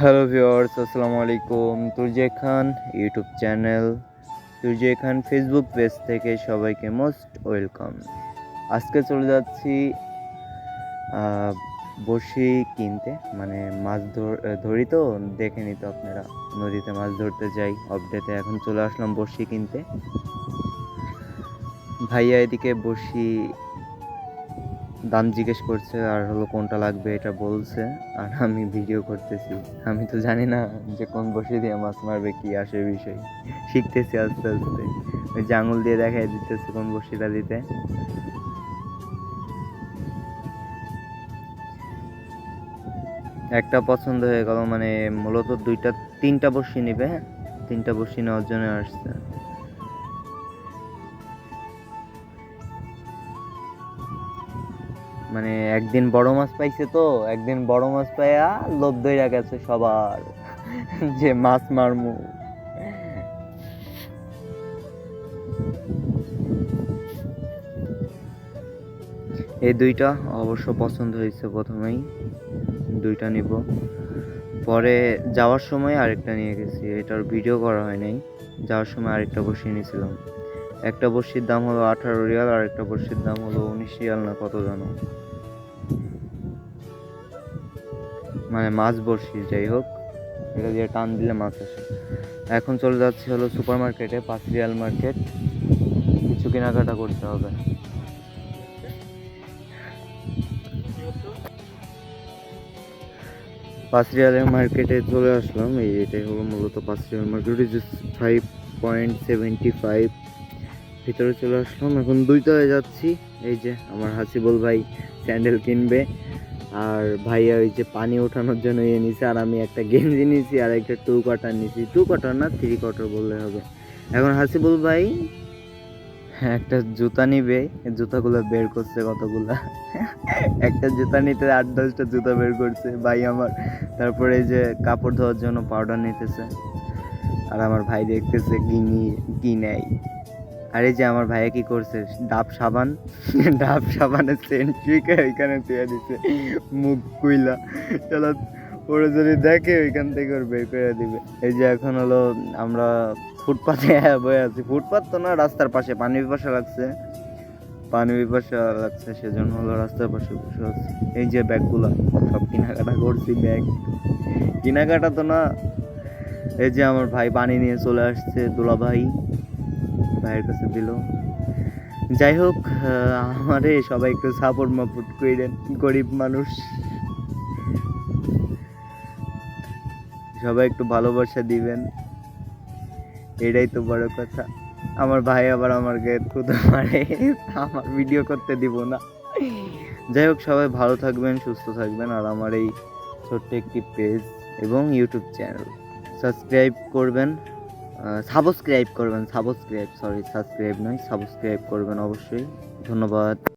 Hello viewers, আসসালামু আলাইকুম। Turje Khan YouTube channel, Turje Khan Facebook page থেকে সবাইকে মোস্ট ওয়েলকাম। আজকে চলে যাচ্ছি বড়শি কিনতে মানে মাছ ধর তো, দেখে নিত আপনারা, নদীতে মাছ ধরতে যাই আপডেটে এখন চলে আসলাম বড়শি কিনতে। ভাইয়া এদিকে বড়শি দাম জিজ্ঞেস করছে আর হলো কোনটা লাগবে এটা বলছে। আর আমি ভিডিও করতেছি। আমি তো জানি না যে কোন বসে দিয়ে মাছ মারবে, কি আসে বিষয়। শিখতেছি আস্তে আস্তে। ওই যে আঙুল দিয়ে দেখাই দিতেছে কোন বসিটা দিতে। একটা পছন্দ হয়ে গেল মানে মূলত দুইটা, তিনটা বসি নিবে হ্যাঁ? তিনটা বসি নেওয়ার জন্য আসছে। মানে একদিন বড় মাছ পাইছে তো, একদিন বড় মাছ পাইয়া লোভ দইরা গেছে সবার, যে মাছ মারমু। এই দুইটা অবশ্য পছন্দ হয়েছে প্রথমেই, দুইটা নিব। পরে যাওয়ার সময় আরেকটা নিয়ে গেছি, এটার ভিডিও করা হয় নাই। যাওয়ার সময় আরেকটা বসিয়ে নিয়েছিলাম। একটা বড়শির দাম হলো আঠারো রিয়াল আর একটা বড়শির দাম হলো উনিশ রিয়াল না কত জানো। মানে মাছ বড়শি যাই হোক, এটা দিয়ে টান দিলে মাছ আসে। এখন চলে যাচ্ছে হলো সুপার মার্কেটে পাঁচ রিয়াল মার্কেট। কিছু কেনাকাটা করতে হবে। পাঁচ রিয়ালের মার্কেটে চলে আসলাম। এই এটাই হলো মূলত পাঁচ real market five point seventy five ভিতরে চলে আসলাম। এখন দুইটায় যাচ্ছি। এই যে আমার হাসিবুল ভাই স্যান্ডেল কিনবে। আর ভাইয়া ওই যে পানি ওঠানোর জন্য ইয়ে নিছে, আর আমি একটা গেঞ্জি নিয়েছি আর একটা টু কাটার নিয়েছি টু কাটার না থ্রি কাটার বললে হবে। এখন হাসিবুল ভাই একটা জুতা নিবে। জুতাগুলো বের করছে কতগুলা? একটা জুতা নিতে আট, দশটা জুতা বের করছে। ভাই আমার, তারপরে এই যে কাপড় ধোয়ার জন্য পাউডার নিতেছে। আর আমার ভাই দেখতেছে কি নিয়ে কি নেয় আর যে আমার ভাইয়া কি করছে? ডাব সাবান? ডাব সাবানের সেন্ট্রিকে ওইখানে তুলে দিছে। মুখ কুইলা চলো, ওরা যদি দেখে ওইখান থেকে ওর বের করে দিবে। এই যে এখন হলো আমরা ফুটপাথে বয়ে আছি। ফুটপাত তো না, রাস্তার পাশে। পানি পিপাসা লাগছে। পানি পিপাসা লাগছে, সেজন্য হলো রাস্তার পাশে বসে আছি। এই যে ব্যাগগুলা, সব কেনাকাটা করছি ব্যাগ। কেনাকাটা তো না, এই যে আমার ভাই পানি নিয়ে চলে আসছে দোলা ভাই ভাইয়ের কাছে দিল। যাই হোক আমারে সবাই একটু সাপোর্ট মাপোর্ট করেন গরিব মানুষ। সবাই একটু ভালোবাসা দিবেন। এটাই তো বড় কথা। আমার ভাই আবার আমার আমাকে থুতো মারে, আমার ভিডিও করতে দিব না। যাই হোক, সবাই ভালো থাকবেন, সুস্থ থাকবেন। আর আমার এই ছোট্ট একটি পেজ এবং ইউটিউব চ্যানেল সাবস্ক্রাইব করবেন। সাবস্ক্রাইব করবেন সাবস্ক্রাইব সরি সাবস্ক্রাইব নয় সাবস্ক্রাইব করবেন অবশ্যই। ধন্যবাদ।